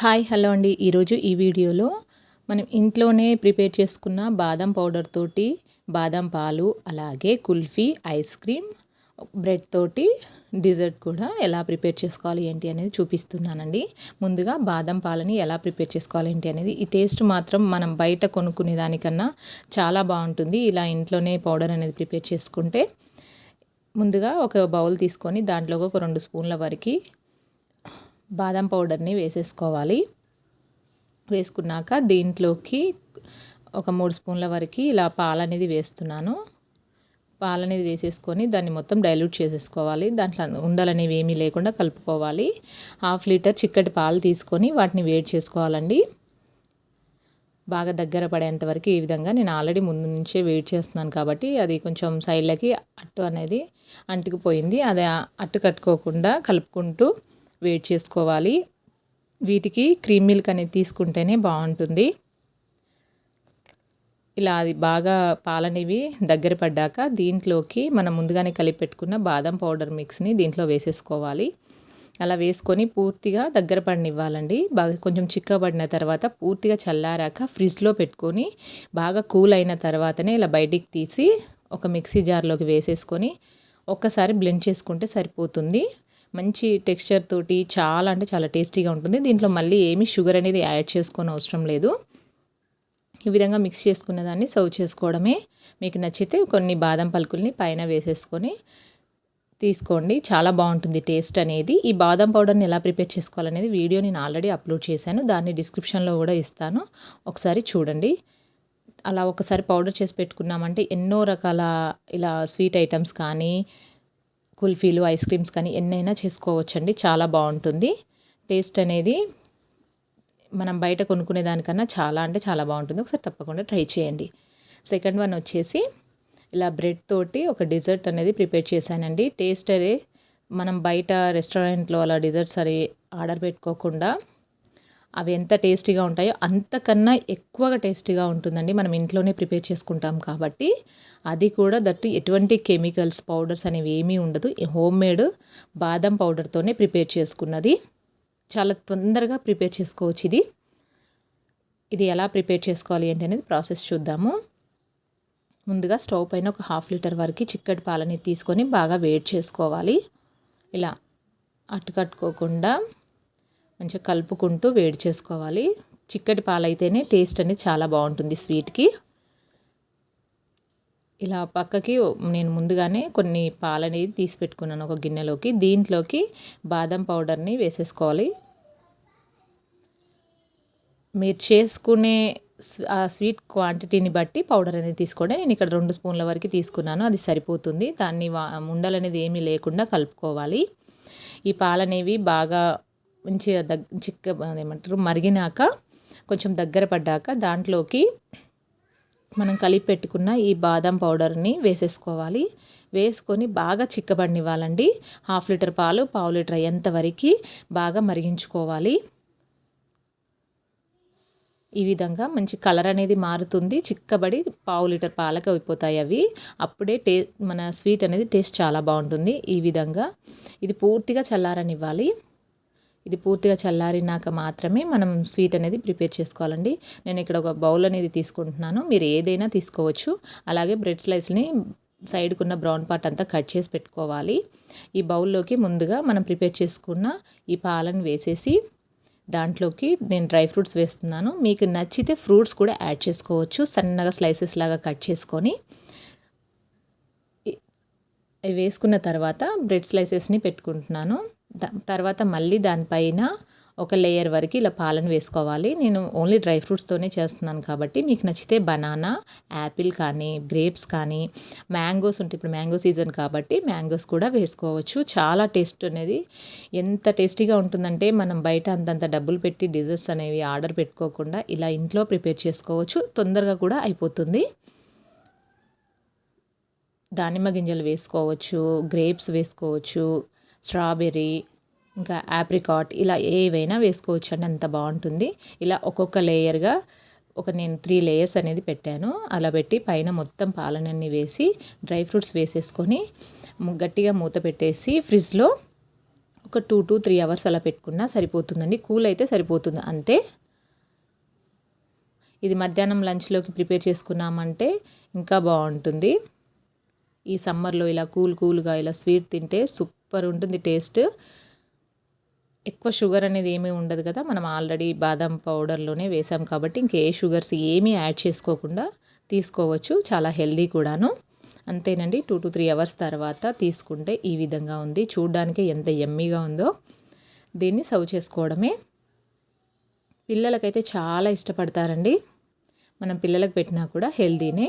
Hi hello అండి. ఈరోజు ఈ వీడియోలో మనం ఇంట్లోనే ప్రిపేర్ చేసుకున్న బాదం పౌడర్ తోటి బాదం పాలు అలాగే కుల్ఫీ ఐస్ క్రీమ్ బ్రెడ్ తోటి డిజర్ట్ కూడా ఎలా ప్రిపేర్ చేసుకోవాలి ఏంటి అనేది చూపిస్తున్నానండి. ముందుగా బాదం పాలని ఎలా ప్రిపేర్ చేసుకోవాలి ఏంటి అనేది ఈ టేస్ట్ మాత్రం మనం బయట కొనుక్కునే దానికన్నా చాలా బాగుంటుంది. ఇలా ఇంట్లోనే పౌడర్ అనేది ప్రిపేర్ చేసుకుంటే ముందుగా ఒక బౌల్ తీసుకొని దాంట్లో ఒక రెండు స్పూన్ల వరకు బాదం పౌడర్ని వేసేసుకోవాలి. వేసుకున్నాక దీంట్లోకి ఒక మూడు స్పూన్ల వరకు ఇలా పాలు అనేది వేస్తున్నాను. పాలు అనేది వేసేసుకొని దాన్ని మొత్తం డైల్యూట్ చేసేసుకోవాలి. దాంట్లో ఉండలనేవి ఏమీ లేకుండా కలుపుకోవాలి. హాఫ్ లీటర్ చిక్కటి పాలు తీసుకొని వాటిని వేడి చేసుకోవాలండి. బాగా దగ్గర పడేంత వరకు ఈ విధంగా నేను ఆల్రెడీ ముందు నుంచే వెయిట్ చేస్తున్నాను కాబట్టి అది కొంచెం సైడ్లకి అట్టు అనేది అంటుకుపోయింది. అది అట్టు కట్టుకోకుండా కలుపుకుంటూ వేడి చేసుకోవాలి. వీటికి క్రీమ్ మిల్క్ అనేది తీసుకుంటేనే బాగుంటుంది. ఇలా అది బాగా పాలనేవి దగ్గర పడ్డాక దీంట్లోకి మనం ముందుగానే కలిపి పెట్టుకున్న బాదం పౌడర్ మిక్స్ని దీంట్లో వేసేసుకోవాలి. అలా వేసుకొని పూర్తిగా దగ్గర పడినివ్వాలండి. బాగా కొంచెం చిక్కబడిన తర్వాత పూర్తిగా చల్లారాక ఫ్రిడ్జ్లో పెట్టుకొని బాగా కూల్ అయిన తర్వాతనే ఇలా బయటికి తీసి ఒక మిక్సీ జార్లోకి వేసేసుకొని ఒక్కసారి బ్లెండ్ చేసుకుంటే సరిపోతుంది. మంచి టెక్స్చర్ తోటి చాలా అంటే చాలా టేస్టీగా ఉంటుంది. దీంట్లో మళ్ళీ ఏమి షుగర్ అనేది యాడ్ చేసుకొని అవసరం లేదు. ఈ విధంగా మిక్స్ చేసుకున్న దాన్ని సర్వ్ చేసుకోవడమే. మీకు నచ్చితే కొన్ని బాదం పలుకుల్ని పైన వేసేసుకొని తీసుకోండి. చాలా బాగుంటుంది టేస్ట్ అనేది. ఈ బాదం పౌడర్ని ఎలా ప్రిపేర్ చేసుకోవాలనేది వీడియో నేను ఆల్రెడీ అప్లోడ్ చేశాను. దాన్ని డిస్క్రిప్షన్లో కూడా ఇస్తాను. ఒకసారి చూడండి. అలా ఒకసారి పౌడర్ చేసి పెట్టుకున్నామంటే ఎన్నో రకాల ఇలా స్వీట్ ఐటమ్స్ కానీ కుల్ఫీలు ఐస్ క్రీమ్స్ కానీ ఎన్నైనా చేసుకోవచ్చండి. చాలా బాగుంటుంది. టేస్ట్ అనేది మనం బయట కొనుక్కునే దానికన్నా చాలా అంటే చాలా బాగుంటుంది. ఒకసారి తప్పకుండా ట్రై చేయండి. సెకండ్ వన్ వచ్చేసి ఇలా బ్రెడ్ తోటి ఒక డిజర్ట్ అనేది ప్రిపేర్ చేశానండి. టేస్ట్ అదే మనం బయట రెస్టారెంట్లో అలా డిజర్ట్స్ అది ఆర్డర్ పెట్టుకోకుండా అవి ఎంత టేస్టీగా ఉంటాయో అంతకన్నా ఎక్కువగా టేస్టీగా ఉంటుందండి. మనం ఇంట్లోనే ప్రిపేర్ చేసుకుంటాం కాబట్టి అది కూడా దట్టు ఎటువంటి కెమికల్స్ పౌడర్స్ అనేవి ఏమీ ఉండదు. హోమ్ మేడ్ బాదం పౌడర్తోనే ప్రిపేర్ చేసుకున్నది. చాలా తొందరగా ప్రిపేర్ చేసుకోవచ్చు ఇది. ఇది ఎలా ప్రిపేర్ చేసుకోవాలి ఏంటి అనేది ప్రాసెస్ చూద్దాము. ముందుగా స్టవ్ పైన ఒక హాఫ్ లీటర్ వరకు చిక్కటి పాలని తీసుకొని బాగా వేడి చేసుకోవాలి. ఇలా అట్టుకట్టుకోకుండా మంచిగా కలుపుకుంటూ వేడి చేసుకోవాలి. చిక్కటి పాలైతేనే టేస్ట్ అనేది చాలా బాగుంటుంది స్వీట్కి. ఇలా పక్కకి నేను ముందుగానే కొన్ని పాలనేది తీసి పెట్టుకున్నాను ఒక గిన్నెలోకి. దీంట్లోకి బాదం పౌడర్ని వేసేసుకోవాలి. మీరు చేసుకునే ఆ స్వీట్ క్వాంటిటీని బట్టి పౌడర్ అనేది తీసుకోండి. నేను ఇక్కడ రెండు స్పూన్ల వరకు తీసుకున్నాను అది సరిపోతుంది. దాన్ని ఉండలు అనేది ఏమీ లేకుండా కలుపుకోవాలి. ఈ పాలనేవి బాగా మంచిగా దగ్ చిక్క ఏమంటారు మరిగినాక కొంచెం దగ్గర పడ్డాక దాంట్లోకి మనం కలిపి పెట్టుకున్న ఈ బాదం పౌడర్ని వేసేసుకోవాలి. వేసుకొని బాగా చిక్కబడినివ్వాలండి. హాఫ్ లీటర్ పాలు పావు లీటర్ అయ్యేంత వరకు బాగా మరిగించుకోవాలి. ఈ విధంగా మంచి కలర్ అనేది మారుతుంది. చిక్కబడి పావు లీటర్ పాలకు అయిపోతాయి అవి. అప్పుడే టే మన స్వీట్ అనేది టేస్ట్ చాలా బాగుంటుంది. ఈ విధంగా ఇది పూర్తిగా చల్లారనివ్వాలి. ఇది పూర్తిగా చల్లారినాక మాత్రమే మనం స్వీట్ అనేది ప్రిపేర్ చేసుకోవాలండి. నేను ఇక్కడ ఒక బౌల్ అనేది తీసుకుంటున్నాను. మీరు ఏదైనా తీసుకోవచ్చు. అలాగే బ్రెడ్ స్లైస్ని సైడ్కున్న బ్రౌన్ పార్ట్ అంతా కట్ చేసి పెట్టుకోవాలి. ఈ బౌల్లోకి ముందుగా మనం ప్రిపేర్ చేసుకున్న ఈ పాలను వేసేసి దాంట్లోకి నేను డ్రై ఫ్రూట్స్ వేస్తున్నాను. మీకు నచ్చితే ఫ్రూట్స్ కూడా యాడ్ చేసుకోవచ్చు. సన్నగా స్లైసెస్ లాగా కట్ చేసుకొని వేసుకున్న తర్వాత బ్రెడ్ స్లైసెస్ని పెట్టుకుంటున్నాను. తర్వాత మళ్ళీ దానిపైన ఒక లేయర్ వరకు ఇలా పాలను వేసుకోవాలి. నేను ఓన్లీ డ్రై ఫ్రూట్స్తోనే చేస్తున్నాను కాబట్టి మీకు నచ్చితే బనానా యాపిల్ కానీ గ్రేప్స్ కానీ మ్యాంగోస్ ఉంటే ఇప్పుడు మ్యాంగో సీజన్ కాబట్టి మ్యాంగోస్ కూడా వేసుకోవచ్చు. చాలా టేస్ట్ అనేది ఎంత టేస్టీగా ఉంటుందంటే మనం బయట అంతంత డబ్బులు పెట్టి డిజర్ట్స్ అనేవి ఆర్డర్ పెట్టుకోకుండా ఇలా ఇంట్లో ప్రిపేర్ చేసుకోవచ్చు. తొందరగా కూడా అయిపోతుంది. దానిమ్మ గింజలు వేసుకోవచ్చు గ్రేప్స్ వేసుకోవచ్చు స్ట్రాబెర్రీ ఇంకా యాప్రికాట్ ఇలా ఏవైనా వేసుకోవచ్చు అండి అంత బాగుంటుంది. ఇలా ఒక్కొక్క లేయర్గా ఒక నేను త్రీ లేయర్స్ అనేది పెట్టాను. అలా పెట్టి పైన మొత్తం పాలనన్ని వేసి డ్రై ఫ్రూట్స్ వేసేసుకొని గట్టిగా మూత పెట్టేసి ఫ్రిడ్జ్లో ఒక టూ టు త్రీ అవర్స్ అలా పెట్టుకున్నా సరిపోతుందండి. కూల్ అయితే సరిపోతుంది అంతే. ఇది మధ్యాహ్నం లంచ్లోకి ప్రిపేర్ చేసుకున్నామంటే ఇంకా బాగుంటుంది. ఈ సమ్మర్లో ఇలా కూల్ కూల్గా ఇలా స్వీట్ తింటే సూప్ సూపర్ ఉంటుంది టేస్ట్. ఎక్కువ షుగర్ అనేది ఏమీ ఉండదు కదా. మనం ఆల్రెడీ బాదం పౌడర్లోనే వేసాం కాబట్టి ఇంకే షుగర్స్ ఏమీ యాడ్ చేసుకోకుండా తీసుకోవచ్చు. చాలా హెల్దీ కూడాను. అంతేనండి టూ టు త్రీ అవర్స్ తర్వాత తీసుకుంటే ఈ విధంగా ఉంది. చూడ్డానికి ఎంత ఎమ్మీగా ఉందో. దీన్ని సర్వ్ చేసుకోవడమే. పిల్లలకైతే చాలా ఇష్టపడతారండి. మనం పిల్లలకు పెట్టినా కూడా హెల్దీనే.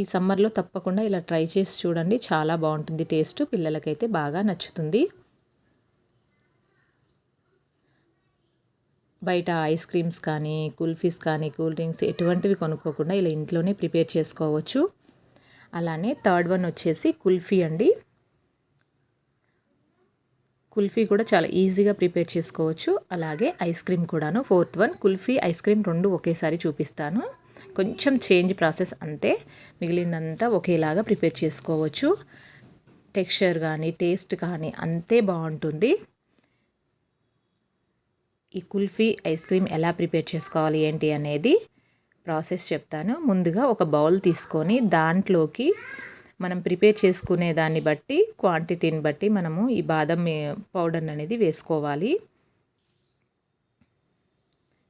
ఈ సమ్మర్లో తప్పకుండా ఇలా ట్రై చేసి చూడండి. చాలా బాగుంటుంది టేస్ట్. పిల్లలకైతే బాగా నచ్చుతుంది. బయట ఐస్ క్రీమ్స్ కానీ కుల్ఫీస్ కానీ కూల్ డ్రింక్స్ ఎటువంటివి కొనుక్కోకుండా ఇలా ఇంట్లోనే ప్రిపేర్ చేసుకోవచ్చు. అలానే థర్డ్ వన్ వచ్చేసి కుల్ఫీ అండి. కుల్ఫీ కూడా చాలా ఈజీగా ప్రిపేర్ చేసుకోవచ్చు. అలాగే ఐస్ క్రీమ్ కూడాను. Fourth one kulfi ice cream రెండు ఒకేసారి చూపిస్తాను. కొంచెం చేంజ్ ప్రాసెస్ అంతే. మిగిలిందంతా ఒకేలాగా ప్రిపేర్ చేసుకోవచ్చు. టెక్స్చర్ కానీ టేస్ట్ కానీ అంతే బాగుంటుంది. ఈ కుల్ఫీ ఐస్ క్రీమ్ ఎలా ప్రిపేర్ చేసుకోవాలి ఏంటి అనేది ప్రాసెస్ చెప్తాను. ముందుగా ఒక బౌల్ తీసుకొని దాంట్లోకి మనం ప్రిపేర్ చేసుకునే దాన్ని బట్టి క్వాంటిటీని బట్టి మనము ఈ బాదం పౌడర్ అనేది వేసుకోవాలి.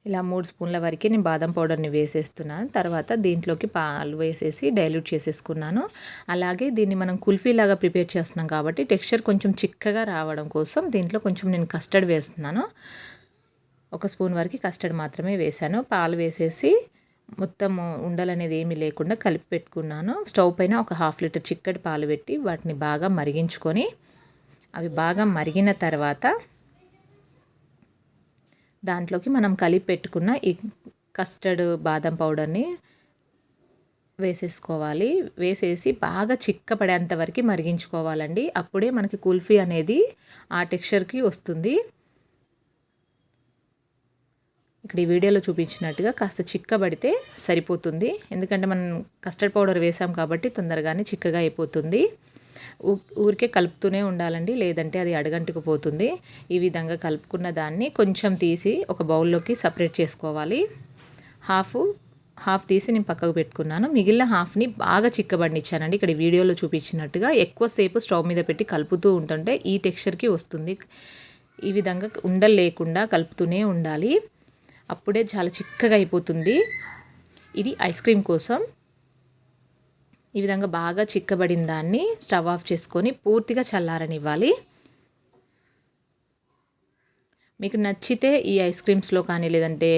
ఇలా మూడు స్పూన్ల వరకు నేను బాదం పౌడర్ని వేసేస్తున్నాను. తర్వాత దీంట్లోకి పాలు వేసేసి డైల్యూట్ చేసేసుకున్నాను. అలాగే దీన్ని మనం కుల్ఫీ లాగా ప్రిపేర్ చేస్తున్నాం కాబట్టి టెక్స్చర్ కొంచెం చిక్కగా రావడం కోసం దీంట్లో కొంచెం నేను కస్టర్డ్ వేస్తున్నాను. ఒక స్పూన్ వరకు కస్టర్డ్ మాత్రమే వేశాను. పాలు వేసేసి మొత్తం ఉండలు అనేది ఏమీ లేకుండా కలిపి పెట్టుకున్నాను. స్టవ్ పైన ఒక హాఫ్ లీటర్ చిక్కటి పాలు పెట్టి వాటిని బాగా మరిగించుకొని అవి బాగా మరిగిన తర్వాత దాంట్లోకి మనం కలిపి పెట్టుకున్న ఈ కస్టర్డ్ బాదం పౌడర్ని వేసేసుకోవాలి. వేసేసి బాగా చిక్కపడేంత వరకు మరిగించుకోవాలండి. అప్పుడే మనకి కుల్ఫీ అనేది ఆ టెక్స్చర్కి వస్తుంది. ఇక్కడ ఈ వీడియోలో చూపించినట్టుగా కాస్త చిక్కబడితే సరిపోతుంది. ఎందుకంటే మనం కస్టర్డ్ పౌడర్ వేసాం కాబట్టి తొందరగానే చిక్కగా అయిపోతుంది. ఊరికే కలుపుతూనే ఉండాలండి. లేదంటే అది అడగంటుకుపోతుంది ఈ విధంగా కలుపుకున్న దాన్ని కొంచెం తీసి ఒక బౌల్లోకి సపరేట్ చేసుకోవాలి. హాఫ్ హాఫ్ తీసి నేను పక్కకు పెట్టుకున్నాను. మిగిలిన హాఫ్ని బాగా చిక్కబడినిచ్చానండి. ఇక్కడ వీడియోలో చూపించినట్టుగా ఎక్కువసేపు స్టవ్ మీద పెట్టి కలుపుతూ ఉంటుంటే ఈ టెక్స్చర్కి వస్తుంది. ఈ విధంగా ఉండలు లేకుండా కలుపుతూనే ఉండాలి. అప్పుడే చాలా చిక్కగా అయిపోతుంది. ఇది ఐస్ క్రీమ్ కోసం. ఈ విధంగా బాగా చిక్కబడిన దాన్ని స్టవ్ ఆఫ్ చేసుకొని పూర్తిగా చల్లారనివ్వాలి. మీకు నచ్చితే ఈ ఐస్ క్రీమ్స్లో కానీ లేదంటే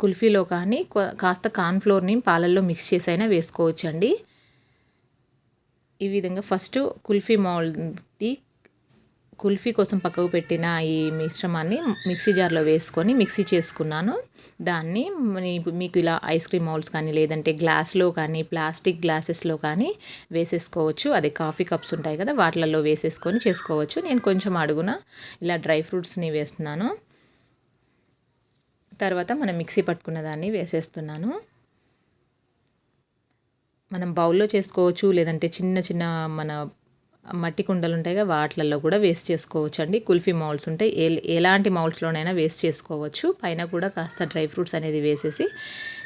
కుల్ఫీలో కానీ కాస్త కార్న్ఫ్లోర్ని పాలల్లో మిక్స్ చేసి అయినా వేసుకోవచ్చండి. ఈ విధంగా ఫస్ట్ కుల్ఫీ మౌల్ది కుల్ఫీ కోసం పక్కకు పెట్టిన ఈ మిశ్రమాన్ని మిక్సీ జార్లో వేసుకొని మిక్సీ చేసుకున్నాను. దాన్ని మీకు ఇలా ఐస్ క్రీమ్ మౌల్స్ కానీ లేదంటే గ్లాస్లో కానీ ప్లాస్టిక్ గ్లాసెస్లో కానీ వేసేసుకోవచ్చు. అదే కాఫీ కప్స్ ఉంటాయి కదా వాటిలలో వేసేసుకొని చేసుకోవచ్చు. నేను కొంచెం అడుగున ఇలా డ్రై ఫ్రూట్స్ని వేస్తున్నాను. తర్వాత మనం మిక్సీ పట్టుకున్న దాన్ని వేసేస్తున్నాను. మనం బౌల్లో చేసుకోవచ్చు లేదంటే చిన్న చిన్న మన మట్టి కుండలు ఉంటాయి కదా వాటిలలో కూడా వేస్ట్ చేసుకోవచ్చు అండి కుల్ఫీ మౌల్స్ ఉంటాయి. ఏ ఎలాంటి మౌల్స్లోనైనా వేస్ట్ చేసుకోవచ్చు. పైన కూడా కాస్త డ్రై ఫ్రూట్స్ అనేది వేసేసి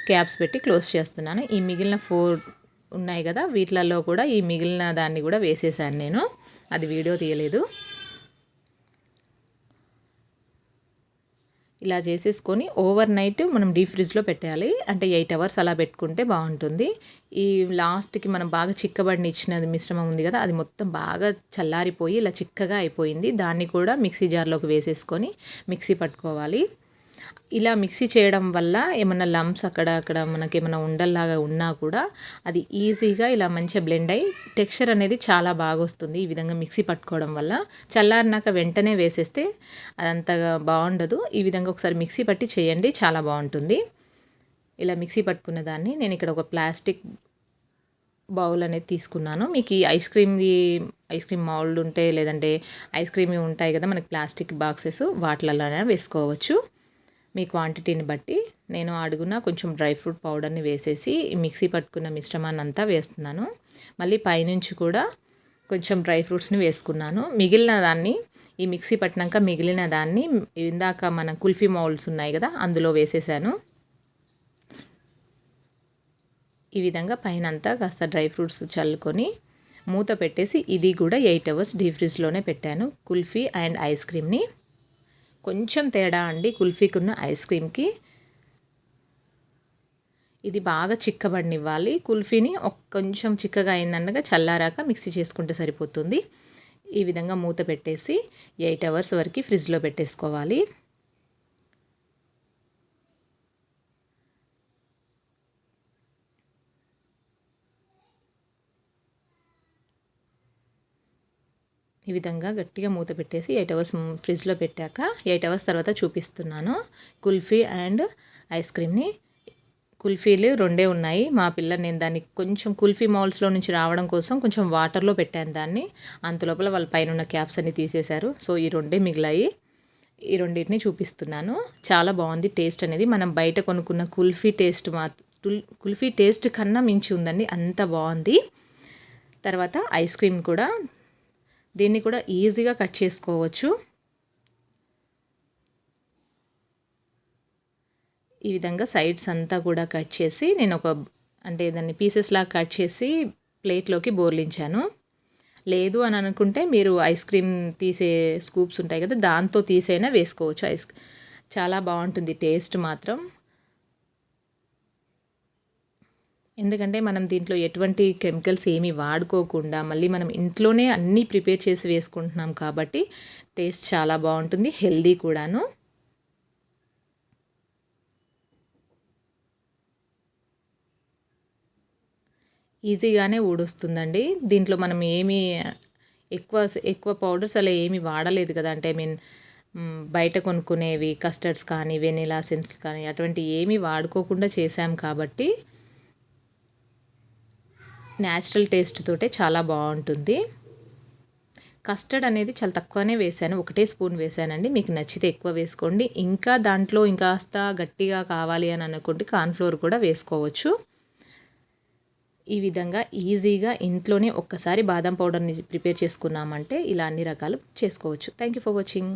క్యాప్స్ పెట్టి క్లోజ్ చేస్తున్నాను. ఈ మిగిలిన ఫోర్ ఉన్నాయి కదా వీటిలలో కూడా ఈ మిగిలిన దాన్ని కూడా వేసేసాను నేను. అది వీడియో తీయలేదు. ఇలా చేసేసుకొని ఓవర్ నైట్ మనం డీప్ ఫ్రిడ్జ్లో పెట్టాలి. అంటే ఎయిట్ అవర్స్ అలా పెట్టుకుంటే బాగుంటుంది. ఈ లాస్ట్కి మనం బాగా చిక్కబడిన ఇచ్చినది మిశ్రమం ఉంది కదా అది మొత్తం బాగా చల్లారిపోయి ఇలా చిక్కగా అయిపోయింది. దాన్ని కూడా మిక్సీ జార్లోకి వేసేసుకొని మిక్సీ పట్టుకోవాలి. ఇలా మిక్సీ చేయడం వల్ల ఏమైనా లంప్స్ అక్కడ అక్కడ మనకి ఏమైనా ఉండల్లాగా ఉన్నా కూడా అది ఈజీగా ఇలా మంచిగా బ్లెండ్ అయ్యి టెక్స్చర్ అనేది చాలా బాగా వస్తుంది ఈ విధంగా మిక్సీ పట్టుకోవడం వల్ల. చల్లారినాక వెంటనే వేసేస్తే అదంతగా బాగుండదు. ఈ విధంగా ఒకసారి మిక్సీ పట్టి చేయండి చాలా బాగుంటుంది. ఇలా మిక్సీ పట్టుకున్న దాన్ని నేను ఇక్కడ ఒక ప్లాస్టిక్ బౌల్ అనేది తీసుకున్నాను. మీకు ఈ ఐస్ క్రీమ్ది ఐస్ క్రీమ్ మౌల్డ్ ఉంటే లేదంటే ఐస్ క్రీమ్ ఉంటాయి కదా మనకి ప్లాస్టిక్ బాక్సెస్ వాటిలలోనే వేసుకోవచ్చు. మీ క్వాంటిటీని బట్టి నేను అడుగున కొంచెం డ్రై ఫ్రూట్ పౌడర్ని వేసేసి మిక్సీ పట్టుకున్న మిశ్రమాన్ని అంతా వేస్తున్నాను. మళ్ళీ పైనుంచి కూడా కొంచెం డ్రై ఫ్రూట్స్ని వేసుకున్నాను. మిగిలిన దాన్ని ఈ మిక్సీ పట్టినాక మిగిలిన దాన్ని ఇందాక మన కుల్ఫీ మౌల్స్ ఉన్నాయి కదా అందులో వేసేసాను. ఈ విధంగా పైన అంతా కాస్త డ్రై ఫ్రూట్స్ చల్లుకొని మూత పెట్టేసి ఇది కూడా ఎయిట్ అవర్స్ డీ ఫ్రిడ్జ్లోనే పెట్టాను కుల్ఫీ అండ్ ఐస్ క్రీమ్ని. కొంచెం తేడా అండి కుల్ఫీకున్న ఐస్ క్రీమ్కి. ఇది బాగా చిక్కబడినివ్వాలి. కుల్ఫీని కొంచెం చిక్కగా అయిందనగా చల్లారాక మిక్సీ చేసుకుంటే సరిపోతుంది. ఈ విధంగా మూత పెట్టేసి ఎయిట్ అవర్స్ వరకు ఫ్రిడ్జ్లో పెట్టేసుకోవాలి. ఈ విధంగా గట్టిగా మూత పెట్టేసి ఎయిట్ అవర్స్ ఫ్రిడ్జ్లో పెట్టాక ఎయిట్ అవర్స్ తర్వాత చూపిస్తున్నాను. కుల్ఫీ అండ్ ఐస్ క్రీమ్ని. కుల్ఫీలు రెండే ఉన్నాయి. మా పిల్ల నేను దాన్ని కొంచెం కుల్ఫీ మౌల్స్లో నుంచి రావడం కోసం కొంచెం వాటర్లో పెట్టాను దాన్ని. అంతలోపల వాళ్ళ పైన ఉన్న క్యాప్స్ అన్ని తీసేశారు. సో ఈ రెండే మిగిలాయి. ఈ రెండింటిని చూపిస్తున్నాను. చాలా బాగుంది టేస్ట్ అనేది. మనం బయట కొనుక్కున్న కుల్ఫీ టేస్ట్ మా కుల్ఫీ టేస్ట్ కన్నా మించి ఉందండి. అంత బాగుంది. తర్వాత ఐస్ క్రీమ్ కూడా దీన్ని కూడా ఈజీగా కట్ చేసుకోవచ్చు. ఈ విధంగా సైడ్స్ అంతా కూడా కట్ చేసి నేను ఒక అంటే దాన్ని పీసెస్లా కట్ చేసి ప్లేట్లోకి బోర్లించాను. లేదు అని అనుకుంటే మీరు ఐస్ క్రీమ్ తీసే స్కూప్స్ ఉంటాయి కదా దాంతో తీసైనా వేసుకోవచ్చు. ఐస్ చాలా బాగుంటుంది టేస్ట్ మాత్రం. ఎందుకంటే మనం దీంట్లో ఎటువంటి కెమికల్స్ ఏమీ వాడుకోకుండా మళ్ళీ మనం ఇంట్లోనే అన్నీ ప్రిపేర్ చేసి వేసుకుంటున్నాం కాబట్టి టేస్ట్ చాలా బాగుంటుంది హెల్దీ కూడాను. ఈజీగానే ఊడొస్తుందండి. దీంట్లో మనం ఏమీ ఎక్కువ ఎక్కువ పౌడర్స్ అలా ఏమీ వాడలేదు కదా. అంటే ఐ మీన్ బయట కొనుక్కునేవి కస్టర్డ్స్ కానీ వెనీలా సెన్స్ కానీ అటువంటి ఏమీ వాడుకోకుండా చేసాం కాబట్టి న్యాచురల్ టేస్ట్ తోటే చాలా బాగుంటుంది. కస్టర్డ్ అనేది చాలా తక్కువనే వేసాను ఒకటే స్పూన్ వేశానండి. మీకు నచ్చితే ఎక్కువ వేసుకోండి. ఇంకా దాంట్లో ఇంకాస్త గట్టిగా కావాలి అని అనుకుంటే కార్న్ఫ్లోర్ కూడా వేసుకోవచ్చు. ఈ విధంగా ఈజీగా ఇంట్లోనే ఒక్కసారి బాదం పౌడర్ని ప్రిపేర్ చేసుకున్నామంటే ఇలా అన్ని రకాలు చేసుకోవచ్చు. Thank you for watching.